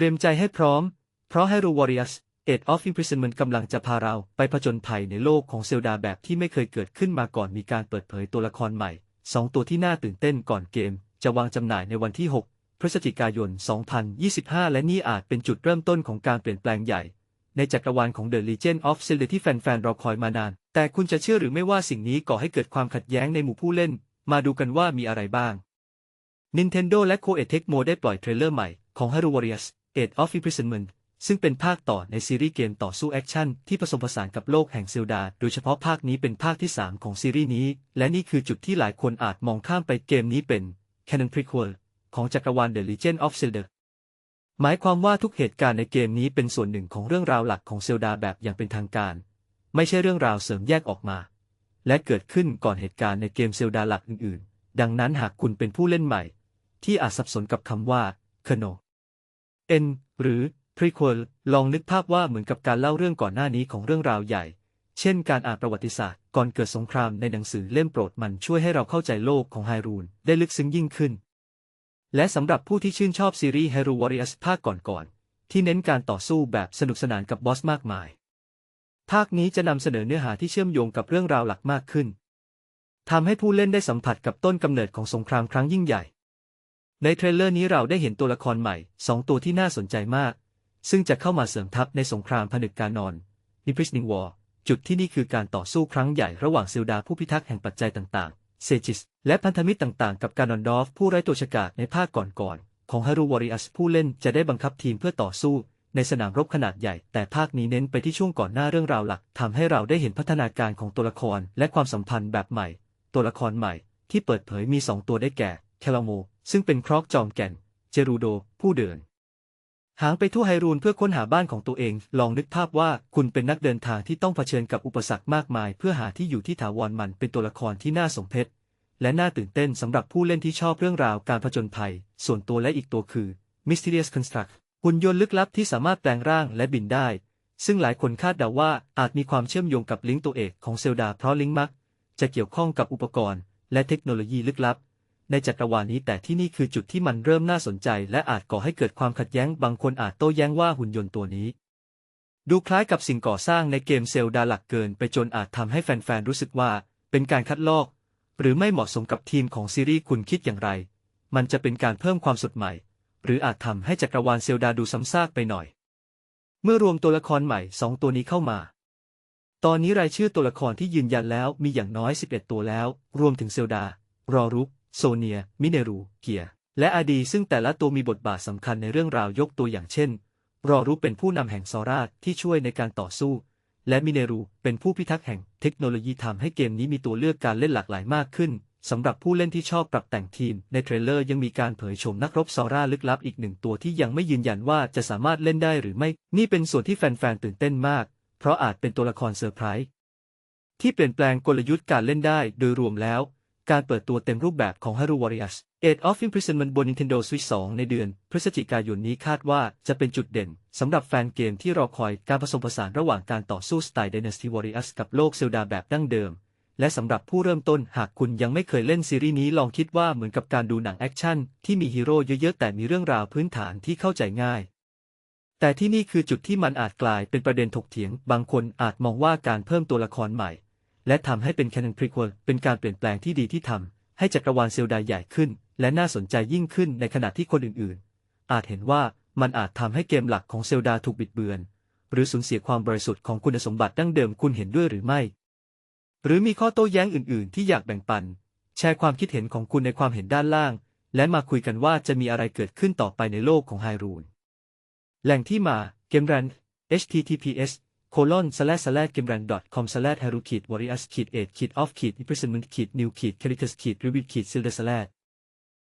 รียมใจให้พร้อม เพราะ Hyrule Warriors Age of Imprisonment กำลังจะพาเราไปผจญภัยในโลกของเซลดาแบบที่ไม่เคยเกิดขึ้นมาก่อนมีการเปิดเผยตัวละครใหม่ 2 ตัวที่น่าตื่นเต้นก่อนเกม จะวางจำหน่ายในวันที่ 6 พฤศจิกายน 2025 และนี่อาจเป็นจุดเริ่มต้นของการเปลี่ยนแปลงใหญ่ ในจักรวาลของ The Legend of Zelda ที่แฟนๆรอคอยมานาน แต่คุณจะเชื่อหรือไม่ว่าสิ่งนี้ก่อให้เกิดความขัดแย้งในหมู่ผู้เล่น มาดูกันว่ามีอะไรบ้าง Nintendo และ Koei Tecmo ได้ปล่อยเทรลเลอร์ใหม่ของ Hyrule Warriors Age of Imprisonment ซึ่งเป็นภาคต่อในซีรีส์เกมต่อสู้แอคชั่นที่ผสมผสานกับโลกแห่งเซลดา โดยเฉพาะภาคนี้เป็นภาคที่ 3 ของซีรีส์นี้ และนี่คือจุดที่หลายคนอาจมองข้ามไปเกมนี้เป็น Canon Prequel ของจักรวาล The Legend of Zelda หมายความว่าทุกเหตุการณ์ในเกมนี้เป็นส่วนหนึ่งของเรื่องราวหลักของเซลดาแบบอย่างเป็นทางการ ไม่ใช่เรื่องราวเสริมแยกออกมา และเกิดขึ้นก่อนเหตุการณ์ในเกมเซลดาหลักอื่นๆ ดังนั้นหากคุณเป็นผู้เล่นใหม่ ที่อาจสับสนกับคำว่า k n o N หรือ Prequel ลองนึกภาพว่าเหมือนกับการเล่าเรื่องก่อนหน้านี้ของเรื่องราวใหญ่ เช่นการอ่านประวัติศาสตร์ ก่อนเกิดสงครามในหนังสือเล่มโปรดมันช่วยให้เราเข้าใจโลกของไฮรูนได้ลึกซึ้งยิ่งขึ้น และสำหรับผู้ที่ชื่นชอบซีรีส์ Hyrule Warriors ภาคก่อนๆที่เน้นการต่อสู้แบบสนุกสนานกับบอสมากมาย ภาคนี้จะนำเสนอเนื้อหาที่เชื่อมโยงกับเรื่องราวหลักมากขึ้นทำให้ผู้เล่นได้สัมผัสกับต้นกำเนิดของสงครามครั้งยิ่งใหญ่ ในเทรลเลอร์นี้เราได้เห็นตัวละครใหม่สองตัวที่น่าสนใจมาก ซึ่งจะเข้ามาเสริมทัพในสงครามผนึกการนอนนิพริสนิงวอร์จุดที่นี่คือการต่อสู้ครั้งใหญ่ระหว่างเซลดาผู้พิทักษ์แห่งปัจจัยต่างๆ เซจิส และพันธมิตรต่างๆ กับการนอนดอฟผู้ไร้ตัวฉกาจในภาคก่อนๆ ของฮารูวอริอัสผู้เล่นจะได้บังคับทีมเพื่อต่อสู้ ในสนามรบขนาดใหญ่ แต่ภาคนี้เน้นไปที่ช่วงก่อนหน้าเรื่องราวหลักทำให้เราได้เห็นพัฒนาการของตัวละครและความสัมพันธ์แบบใหม่ ตัวละครใหม่ ที่เปิดเผยมีสองตัวได้แก่แคลโม ซึ่งเป็นครอกจอมแก่น เจรูโด ผู้เดิน หางไปทั่วไฮรูนเพื่อค้นหาบ้านของตัวเอง ลองนึกภาพว่าคุณเป็นนักเดินทางที่ต้องเผชิญกับอุปสรรคมากมาย เพื่อหาที่อยู่ที่ถาวรมันเป็นตัวละครที่น่าสมเพชและน่าตื่นเต้นสำหรับผู้เล่นที่ชอบเรื่องราวการผจญภัย ส่วนตัวและอีกตัวคือ Mysterious Construct หุ่นยนต์ลึกลับที่สามารถแปลงร่างและบินได้ ซึ่งหลายคนคาดเดาว่าอาจมีความเชื่อมโยงกับลิงก์ตัวเอกของเซลดาเพราะลิงก์มัก จะเกี่ยวข้องกับอุปกรณ์ และเทคโนโลยีลึกลับ ในจักรวาลนี้แต่ที่นี่คือจุดที่มันเริ่มน่าสนใจ และอาจก่อให้เกิดความขัดแย้งบางคนอาจโต้แย้งว่าหุ่นยนต์ตัวนี้ ดูคล้ายกับสิ่งก่อสร้างในเกมเซลดาหลักเกิน ไปจนอาจทำให้แฟนๆรู้สึกว่า เป็นการคัดลอก หรือไม่เหมาะสมกับทีมของซีรีส์คุณคิดอย่างไร มันจะเป็นการเพิ่มความสดใหม่ หรืออาจทำให้จักรวาลเซลดาดูซ้ำซากไปหน่อย เมื่อรวมตัวละครใหม่สองตัวนี้เข้ามาตอนนี้รายชื่อตัวละครที่ยืนยันแล้วมีอย่างน้อย 11 ตัวแล้ว รวมถึงเซลดา รอรุก โซเนีย มิเนรู เกียร์และอาดี ซึ่งแต่ละตัวมีบทบาทสำคัญในเรื่องราวยกตัวอย่างเช่น รอรุเป็นผู้นำแห่งซอราที่ช่วยในการต่อสู้ และมิเนรู เป็นผู้พิทักษ์แห่งเทคโนโลยีทำให้เกมนี้มีตัวเลือกการเล่นหลากหลายมากขึ้นสำหรับผู้เล่นที่ชอบปรับแต่งทีม ในเทรลเลอร์ยังมีการเผยโฉมนักรบซอร่าลึกลับอีกหนึ่งตัวที่ยังไม่ยืนยันว่าจะสามารถเล่นได้หรือไม่ นี่เป็นส่วนที่แฟนๆ ตื่นเต้นมาก เพราะอาจเป็นตัวละครเซอร์ไพรส์ที่เปลี่ยนแปลงกลยุทธ์การเล่นได้โดยรวมแล้ว การเปิดตัวเต็มรูปแบบของ Hyrule Warriors Age of Imprisonment บน Nintendo Switch 2 ในเดือน พฤศจิกายนนี้คาดว่าจะเป็นจุดเด่นสำหรับแฟนเกมที่รอคอยการผสมผสานระหว่างการต่อสู้สไตล์ Dynasty Warriors กับโลกเซลดาแบบดั้งเดิม และสำหรับผู้เริ่มต้นหากคุณยังไม่เคยเล่นซีรีส์นี้ลองคิดว่าเหมือนกับการดูหนังแอคชั่นที่มีฮีโร่เยอะๆแต่มีเรื่องราวพื้นฐานที่เข้าใจง่ายแต่ที่นี่คือจุดที่มันอาจกลายเป็นประเด็นถกเถียง บางคนอาจมองว่าการเพิ่มตัวละครใหม่ และทำให้เป็น Canon Prequel เป็นการเปลี่ยนแปลงที่ดีที่ทำให้จักรวาลเซลดาใหญ่ขึ้น และน่าสนใจยิ่งขึ้นในขณะที่คนอื่นๆ อาจเห็นว่ามันอาจทำให้เกมหลักของเซลดาถูกบิดเบือน หรือสูญเสียความบริสุทธิ์ของคุณสมบัติดั้งเดิมคุณเห็นด้วยหรือไม่ หรือมีข้อโต้แย้งอื่นๆ ที่อยากแบ่งปัน แชร์ความคิดเห็นของคุณในความเห็นด้านล่าง และมาคุยกันว่าจะมีอะไรเกิดขึ้นต่อไปในโลกของไฮรูนแหล่งที่มา เกมรัน https colon slash slash gameran com slash haru ขีด warriors ขีด8ขีด off ขีด imprisonment ขีด new ขีด characters ขีด review ขีด silver slash